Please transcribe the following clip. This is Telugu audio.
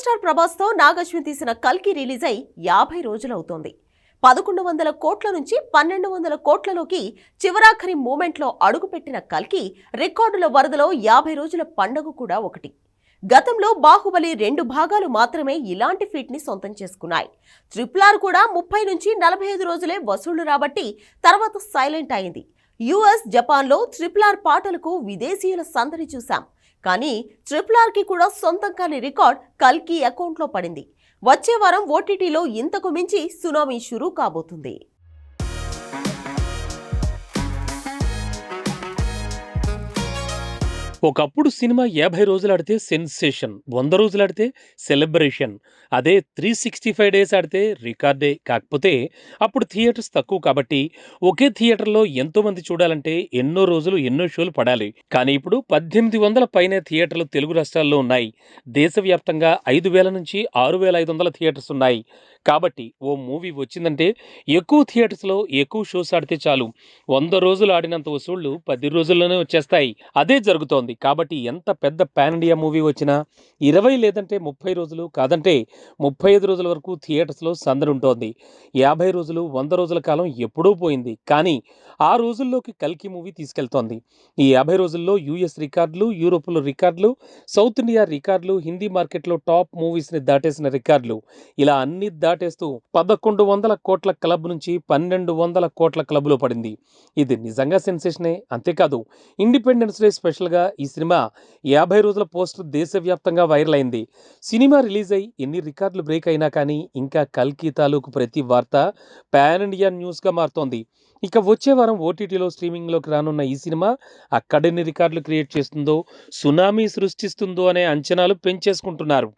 మెగాస్టార్ ప్రభాస్తో నాగశ్విన్ తీసిన కల్కి రిలీజ్ అయి యాభై రోజులవుతోంది. పదకొండు వందల కోట్ల నుంచి పన్నెండు వందల కోట్లలోకి చివరాఖరి మూమెంట్లో అడుగుపెట్టిన కల్కి రికార్డుల వరదలో యాభై రోజుల పండగ కూడా ఒకటి. గతంలో బాహుబలి రెండు భాగాలు మాత్రమే ఇలాంటి ఫీట్ని సొంతం చేసుకున్నాయి. ట్రిపుల్ ఆర్ కూడా ముప్పై నుంచి నలభై ఐదు రోజులే వసూళ్ళు రాబట్టి తర్వాత సైలెంట్ అయింది. యుఎస్ జపాన్లో ట్రిపులార్ పాటలకు విదేశీయుల సందడి చూశాం. కానీ ట్రిపుల్ ఆర్కి కూడా సొంతం కాని రికార్డ్ కల్కి అకౌంట్లో పడింది. వచ్చే వారం ఓటీటీలో ఇంతకు మించి సునామీ షురూ కాబోతుంది. ఒకప్పుడు సినిమా యాభై రోజులు ఆడితే సెన్సేషన్ వంద రోజులు ఆడితే సెలబ్రేషన్ అదే త్రీ సిక్స్టీ ఫైవ్ డేస్ ఆడితే రికార్డే. కాకపోతే అప్పుడు థియేటర్స్ తక్కువ కాబట్టి ఒకే థియేటర్లో ఎంతోమంది చూడాలంటే ఎన్నో రోజులు ఎన్నో షోలు పడాలి. కానీ ఇప్పుడు పద్దెనిమిది వందల పైనే థియేటర్లు తెలుగు రాష్ట్రాల్లో ఉన్నాయి. దేశవ్యాప్తంగా ఐదు వేల నుంచి ఆరు వేల ఐదు వందల థియేటర్స్ ఉన్నాయి. కాబట్టి ఓ మూవీ వచ్చిందంటే ఎక్కువ థియేటర్స్లో ఎక్కువ షోస్ ఆడితే చాలు. వంద రోజులు ఆడినంత వసూళ్ళు పది రోజుల్లోనే వచ్చేస్తాయి. అదే జరుగుతోంది. కాబట్టి ఎంత పెద్ద పాన్ ఇండియా మూవీ వచ్చినా ఇరవై లేదంటే ముప్పై రోజులు కాదంటే ముప్పై ఐదు రోజుల వరకు థియేటర్స్లో సందడి ఉంటోంది. యాభై రోజులు వంద రోజుల కాలం ఎప్పుడూ పోయింది. కానీ ఆ రోజుల్లోకి కల్కి మూవీ తీసుకెళ్తోంది. ఈ యాభై రోజుల్లో యూఎస్ రికార్డులు యూరోప్లో రికార్డులు సౌత్ ఇండియా రికార్డులు హిందీ మార్కెట్లో టాప్ మూవీస్ని దాటేసిన రికార్డులు. ఇలా అన్ని దాటేస్తూ పదకొండు వందల కోట్ల క్లబ్ నుంచి పన్నెండు వందల కోట్ల క్లబ్లో పడింది. ఇది నిజంగా సెన్సేషనే అంతేకాదు ఇండిపెండెన్స్ డే స్పెషల్గా ఈ సినిమా యాభై రోజుల పోస్టర్ దేశవ్యాప్తంగా వైరల్ అయింది. సినిమా రిలీజ్ అయి ఎన్ని రికార్డులు బ్రేక్ అయినా కానీ ఇంకా కల్కి తాలూకు ప్రతి వార్త పాన్ ఇండియా న్యూస్గా మారుతోంది. ఇక వచ్చే వారం ఓటీటీలో స్ట్రీమింగ్లోకి రానున్న ఈ సినిమా అక్కడెన్ని రికార్డులు క్రియేట్ చేస్తుందో సునామీ సృష్టిస్తుందో అనే అంచనాలు పెంచేసుకుంటున్నారు.